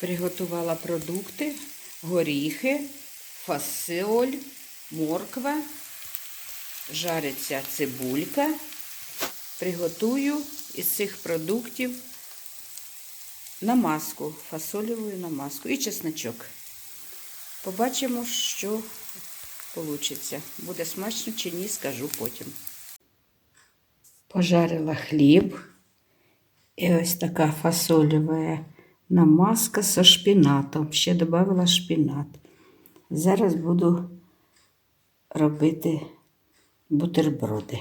Приготувала продукти, горіхи, фасоль, морква, жариться цибулька. Приготую із цих продуктів намазку, фасолеву намазку і чесночок. Побачимо, що вийде. Буде смачно чи ні, скажу потім. Пожарила хліб. І ось така фасолева намазка со шпінатом. Ще додала шпінат. Зараз буду робити бутерброди.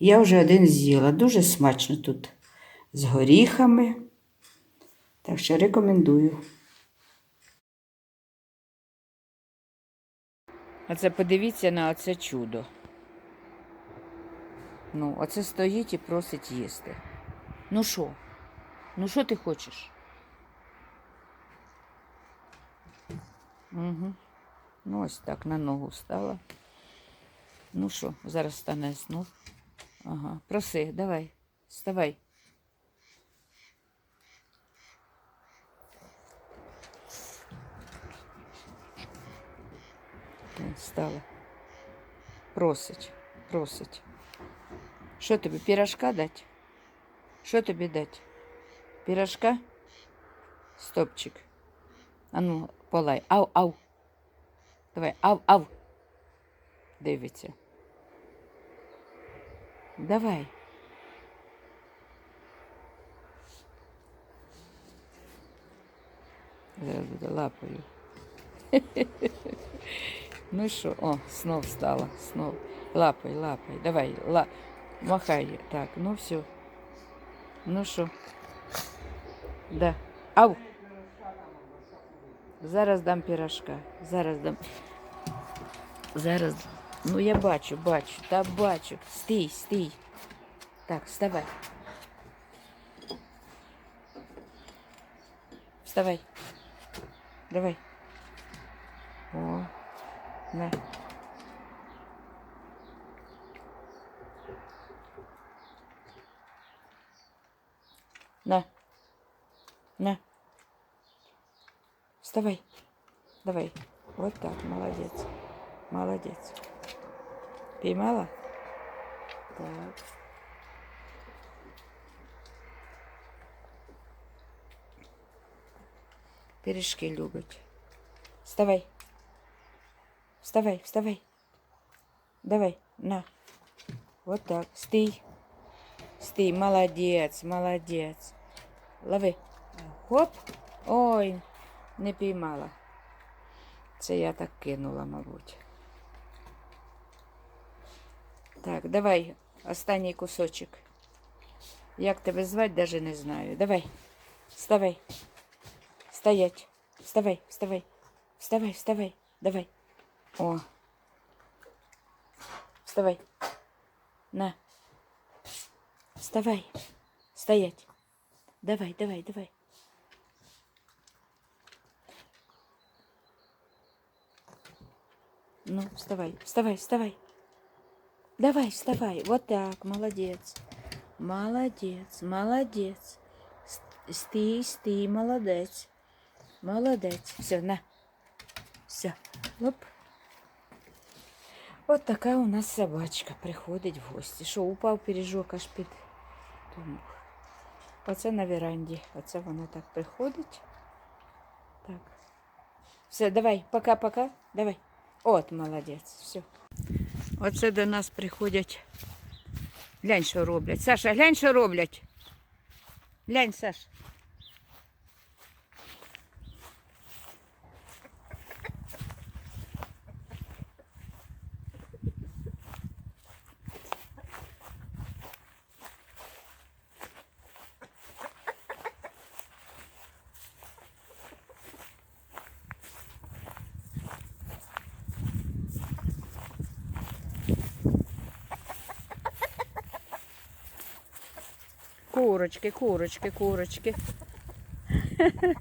Я вже один з'їла. Дуже смачно тут з горіхами. Так що рекомендую. А це подивіться на оце чудо. Ну, оце стоїть і просить їсти. Ну що? Ну що ти хочеш? Угу. Ну, ось так на ногу стала. Ну що, зараз стане знов. Ага, проси, давай, вставай. О, Встала. Просить, просить. Що тобі, пірашка дать? Що тобі дать? Пірашка? Стопчик. А ну, полай. Ау, ау. Давай, ау, ау. Дивиться. Давай. Зараз буде лапою. Ну що, о, знов встала, знов. Лапай, лапай, давай, ла... махай. Так, ну все. Ну що? Да. Ау! Зараз дам пірашка. Зараз дам. Зараз. Ну я бачу, бачу, та бачу. Стій, стій. Так, вставай. Вставай. Давай. О, на. На. Вставай. Давай. Вот так, молодец. Молодец. Поймала? Так. Пиріжки любить. Вставай. Вставай, вставай. Давай, на. Вот так. Стій. Стій, молодець, молодець. Лови. Хоп. Ой, не піймала. Це я так кинула, мабуть. Так, давай, останній кусочок. Як тебе звати, даже не знаю. Давай. Вставай. Стоять. Вставай, вставай. Вставай, вставай. Давай. О. Вставай. На. Вставай. Стоять. Давай, давай, давай. Ну, вставай, вставай, вставай. Давай, вставай. Вот так, молодец. Молодец, молодец. С- Стій, стій, молодець. Молодець. Все, на. Все. Оп. От така у нас собачка приходить в гості. Що, упав пиріжок аж під тому. Оце на веранді. Оце вона так приходить. Так. Все, давай, пока-пока. Давай. От, молодець. Все. Оце до нас приходять. Глянь, що роблять. Саша, глянь, що роблять. Глянь, Саш. Курочки, курочки, курочки.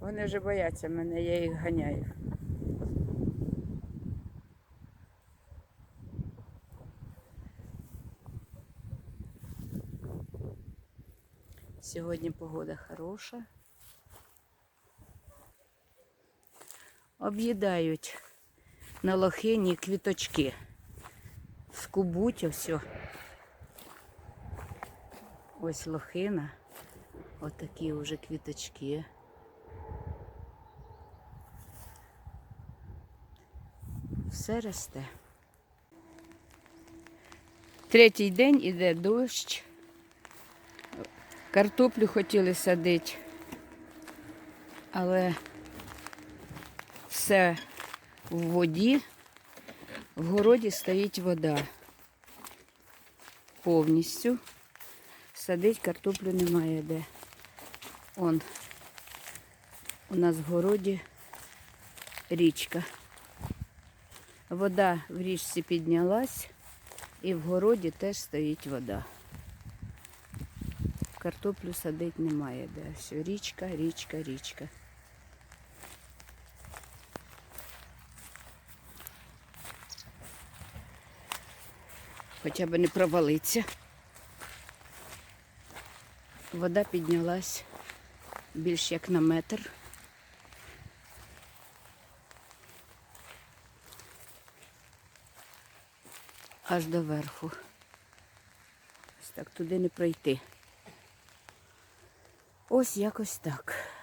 Вони вже бояться мене, я їх ганяю. Сьогодні погода хороша. Об'їдають на лохині квіточки, скубуть все. Ось лохина. Отакі вже квіточки. Все росте. Третій день іде дощ. Картоплю хотіли садити, але все в воді. В городі стоїть вода. Повністю. Садить картоплю немає де. Он. У нас в городі річка. Вода в річці піднялась і в городі теж стоїть вода. Картоплю садити немає де. Все, річка, річка, річка. Хоча б не провалиться. Вода піднялась більш як на метр. Аж до верху. Ось так туди не пройти. Ось якось так.